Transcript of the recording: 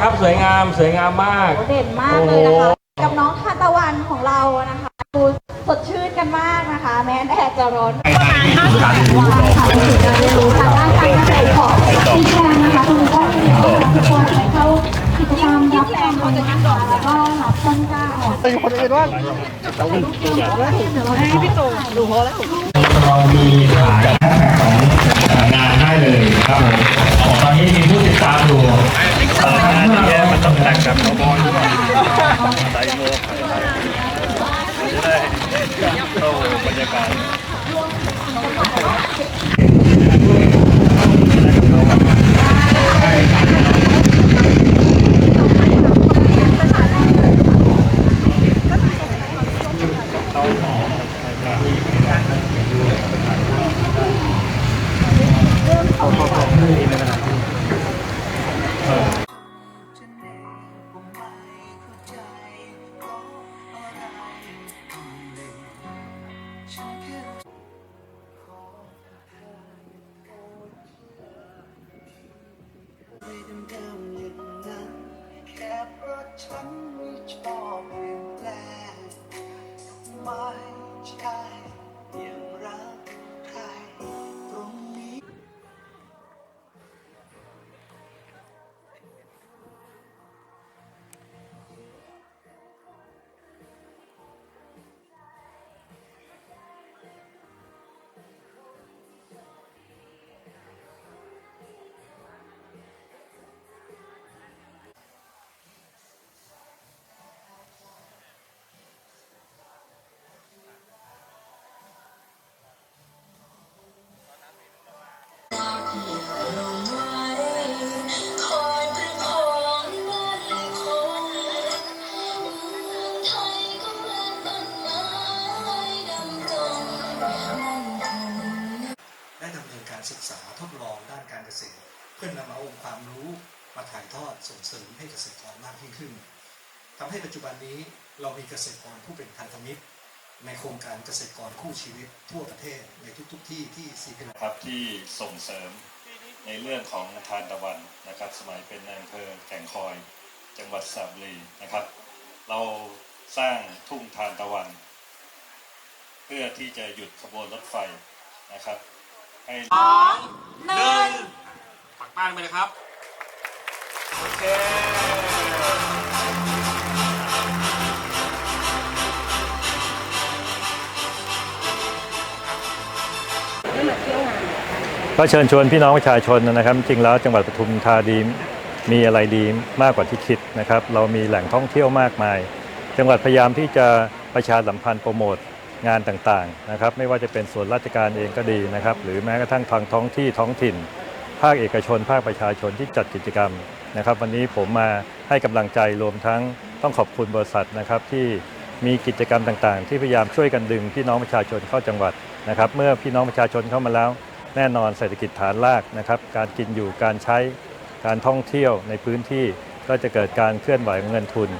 ครับ สวยงาม สวยงามมากโอ้เด่นมากเลยนะคะกับน้องทานตะวันของเรานะคะดูสดชื่นกันมากนะคะ แม้แดดจะร้อนประมาณ50วันค่ะเป็นศูนย์การเรียนรู้ทางด้านการเกษตรของพี่แจงนะคะตรงนี้ก็มีน้องทุกคนไปเข้ากิจกรรมรับแรงคนนะคะแล้วก็รับต้นกล้าออกเรามีขายของงานได้เลยครับผมอ๋อตอนนี้มีผู้ติดตามอยู่ สองพันห้าร้อยมันต้องแต่งกับขบ แค่เพราะ ศึกษาทดลองด้านการเกษตร เพื่อนำเอาองค์ความรู้มาถ่ายทอดส่งเสริมให้เกษตรกรมากยิ่งขึ้นทำให้ปัจจุบันนี้เรามีเกษตรกรผู้เป็นพันธมิตร ในโครงการเกษตรกรคู่ชีวิต ทั่วประเทศในทุก ๆ ที่ที่ซีพีนะครับที่ส่งเสริมในเรื่องของทานตะวันนะครับ สมัยเป็นนายอำเภอแก่งคอย จังหวัดสระบุรีนะครับ เราสร้างทุ่งทานตะวัน เพื่อที่จะหยุดขบวนรถไฟนะครับ ให้หนึ่งปักป้านไปเลยครับ โอเคก็เชิญชวนพี่น้องประชาชนนะครับ จริงแล้วจังหวัดปทุมธานีมีอะไรดีมากกว่าที่คิดนะครับ เรามีแหล่งท่องเที่ยวมากมาย จังหวัดพยายามที่จะประชาสัมพันธ์โปรโมท งานต่างๆนะครับ ไม่ว่าจะเป็นส่วนราชการเองก็ดีนะครับ หรือแม้กระทั่งทางท้องที่ท้องถิ่น ภาคเอกชน ภาคประชาชนที่จัดกิจกรรมนะครับ วันนี้ผมมาให้กำลังใจรวมทั้งต้องขอบคุณบริษัทนะครับที่มีกิจกรรมต่างๆ ที่พยายามช่วยกันดึงพี่น้องประชาชนเข้าจังหวัดนะครับ เมื่อพี่น้องประชาชนเข้ามาแล้ว แน่นอนเศรษฐกิจฐานรากนะครับ การกินอยู่การใช้การท่องเที่ยวในพื้นที่ก็จะเกิดการเคลื่อนไหวของเงินทุน